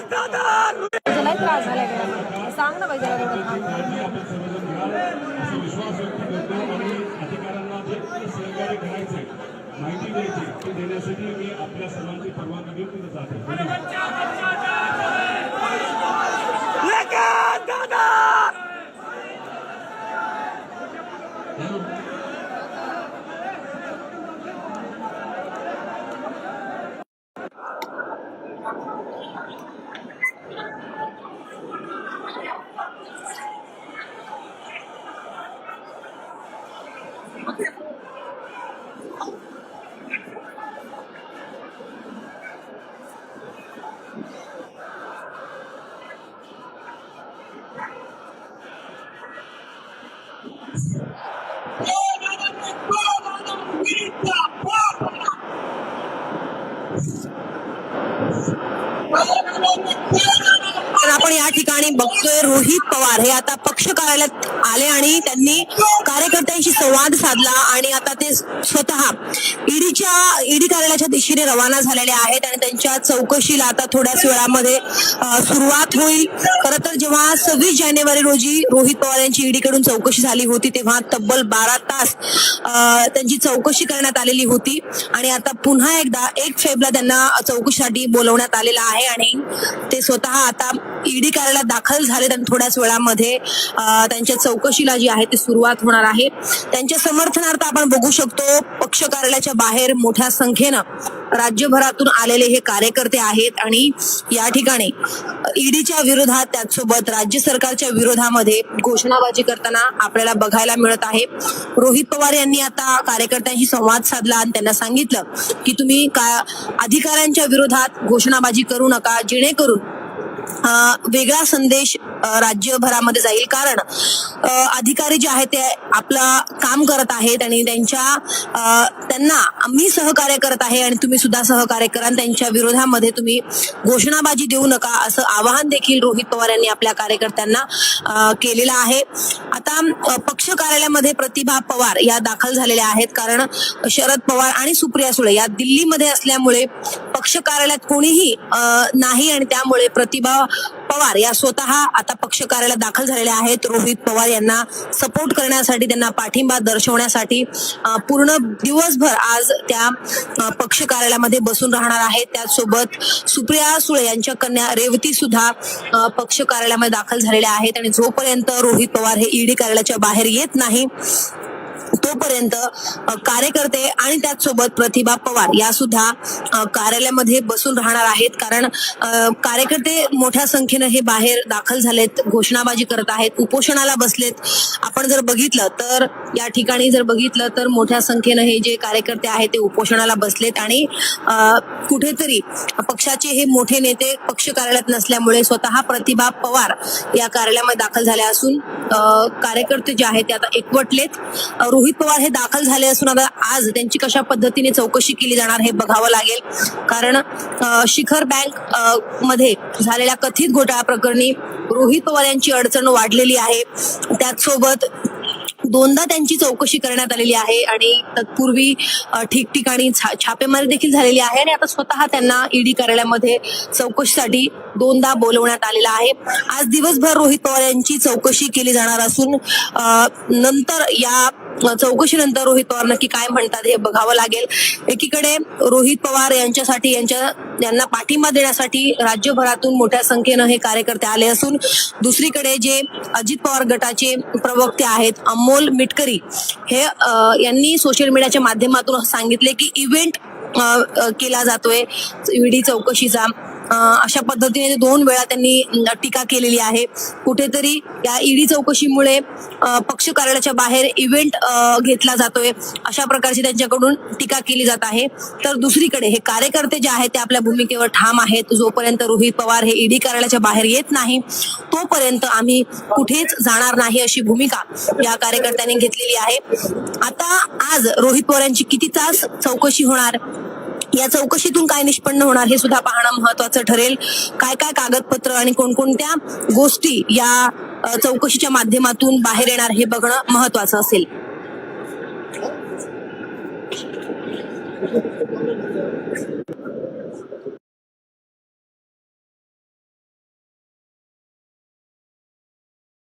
लय त्रास झाला गेला सांग ना पाहिजे एवढं थांब. आपण सर्वजण मिळालं असा विश्वास व्यक्त करतो आणि अधिकाऱ्यांना जे सहकार्य करायचे माहिती द्यायची ते देण्यासाठी मी आपल्या सर्वांची परवानगी घेऊन जातो. धन्यवाद तर आपण या ठिकाणी बघतोय. रोहित पवार हे आता पक्ष कार्यालयात आले आणि त्यांनी कार्यकर्त्यांशी संवाद साधला आणि आता ते स्वतः ईडीच्या ईडी कार्यालयाच्या दिशेने रवाना झालेले आहेत आणि त्यांच्या चौकशीला आता थोड्याच वेळामध्ये सुरुवात होईल. खरं तर जेव्हा सव्वीस जानेवारी रोजी रोहित पवार यांची ईडीकडून चौकशी झाली होती तेव्हा तब्बल बारा तास त्यांची चौकशी करण्यात आलेली होती. आणि आता पुन्हा एकदा एक फेबला त्यांना चौकशीसाठी बोलवण्यात आलेलं आहे आणि ते स्वतः आता ईडी कार्यालयात दाखल झाले आणि थोड्याच वेळामध्ये. त्यांच्या चौकशीला जी आहे ती सुरुवात होणार आहे. त्यांच्या समर्थनार्थ आपण बघू शकतो पक्ष कार्यालयाच्या बाहेर मोठ्या संख्येनं राज्यभरातून आलेले हे कार्यकर्ते आहेत आणि या ठिकाणी ईडीच्या विरोधात त्याचसोबत राज्य सरकारच्या विरोधामध्ये घोषणाबाजी करताना आपल्याला बघायला मिळत आहे. रोहित पवार यांनी आता कार्यकर्त्यांशी संवाद साधला आणि त्यांना सांगितलं की तुम्ही का अधिकाऱ्यांच्या विरोधात घोषणाबाजी करू नका जेणेकरून वेगळा संदेश राज्यभरामध्ये जाईल. कारण अधिकारी जे आहेत ते आपलं काम करत आहेत आणि त्यांच्या त्यांना मी सहकार्य करत आहे आणि तुम्ही सुद्धा सहकार्य करा त्यांच्या विरोधामध्ये तुम्ही घोषणाबाजी देऊ नका असं आवाहन देखील रोहित पवार यांनी आपल्या कार्यकर्त्यांना केलेलं आहे. आता पक्ष कार्यालयामध्ये प्रतिभा पवार या दाखल झालेल्या आहेत. कारण शरद पवार आणि सुप्रिया सुळे या दिल्लीमध्ये असल्यामुळे पक्ष कार्यालयात कोणीही नाही आणि त्यामुळे प्रतिभा पवार या स्वतः आता पक्ष कार्यालयात दाखल झालेल्या आहेत. रोहित पवार यांना सपोर्ट करण्यासाठी त्यांना पाठिंबा दर्शवण्यासाठी पूर्ण दिवसभर आज त्या पक्ष कार्यालयामध्ये बसून राहणार आहेत. त्याचसोबत सुप्रिया सुळे यांच्या कन्या रेवती सुद्धा पक्ष कार्यालयामध्ये दाखल झालेल्या आहेत. आणि जोपर्यंत रोहित पवार हे ईडी कार्यालयाच्या बाहेर येत नाही तोपर्यंत कार्यकर्ते आणि त्याचसोबत प्रतिभा पवार या सुद्धा कार्यालयामध्ये बसून राहणार आहेत. कारण कार्यकर्ते मोठ्या संख्येनं हे बाहेर दाखल झालेत घोषणाबाजी करत आहेत उपोषणाला बसलेत. आपण जर बघितलं तर या ठिकाणी जर बघितलं तर मोठ्या संख्येनं हे जे कार्यकर्ते आहेत ते उपोषणाला बसलेत. आणि कुठेतरी पक्षाचे हे मोठे नेते पक्ष कार्यालयात नसल्यामुळे स्वतः प्रतिभा पवार या कार्यालयामध्ये दाखल झाल्या असून कार्यकर्ते जे आहेत ते आता एकवटलेत. रोहित पवार हे दाखल झाले असून आता आज त्यांची कशा पद्धतीने चौकशी केली जाणार हे बघावं लागेल. कारण शिखर बँकमध्ये झालेल्या कथित घोटाळा प्रकरणी रोहित पवार यांची अडचण वाढलेली आहे. त्याचसोबत दोनदा त्यांची चौकशी करण्यात आलेली आहे आणि तत्पूर्वी ठिकठिकाणी छा- छापेमारी देखील झालेली आहे आणि आता स्वतः त्यांना ईडी कार्यालयामध्ये चौकशीसाठी दोनदा बोलवण्यात आलेला आहे. आज दिवसभर रोहित पवार यांची चौकशी केली जाणार असून नंतर या चौकशीनंतर रोहित पवार नक्की काय म्हणतात हे बघावं लागेल. एकीकडे रोहित पवार यांच्यासाठी यांच्या यांना पाठिंबा देण्यासाठी राज्यभरातून मोठ्या संख्येनं हे कार्यकर्ते आले असून दुसरीकडे जे अजित पवार गटाचे प्रवक्ते आहेत अमोल मिटकरी हे यांनी सोशल मीडियाच्या माध्यमातून सांगितले की इव्हेंट केला जातोय. ईडी चौकशीचा. अशा पद्धतीने दोन वेळा त्यांनी टीका केलेली आहे. कुठेतरी या ईडी चौकशीमुळे पक्ष कार्यालयाच्या बाहेर इव्हेंट घेतला जातोय अशा प्रकारची त्यांच्याकडून टीका केली जात आहे. तर दुसरीकडे हे कार्यकर्ते जे आहेत ते आपल्या भूमिकेवर ठाम आहेत. जोपर्यंत रोहित पवार हे ईडी कार्यालयाच्या बाहेर येत नाही तोपर्यंत आम्ही कुठेच जाणार नाही अशी भूमिका या कार्यकर्त्यांनी घेतलेली आहे. आता आज रोहित पवार यांची किती तास चौकशी होणार? या चौकशीतून काय निष्पन्न होणार हे सुद्धा पाहणं महत्वाचं ठरेल काय काय कागदपत्र आणि कोणकोणत्या गोष्टी या चौकशीच्या माध्यमातून बाहेर येणार हे बघणं महत्वाचं असेल Thank you.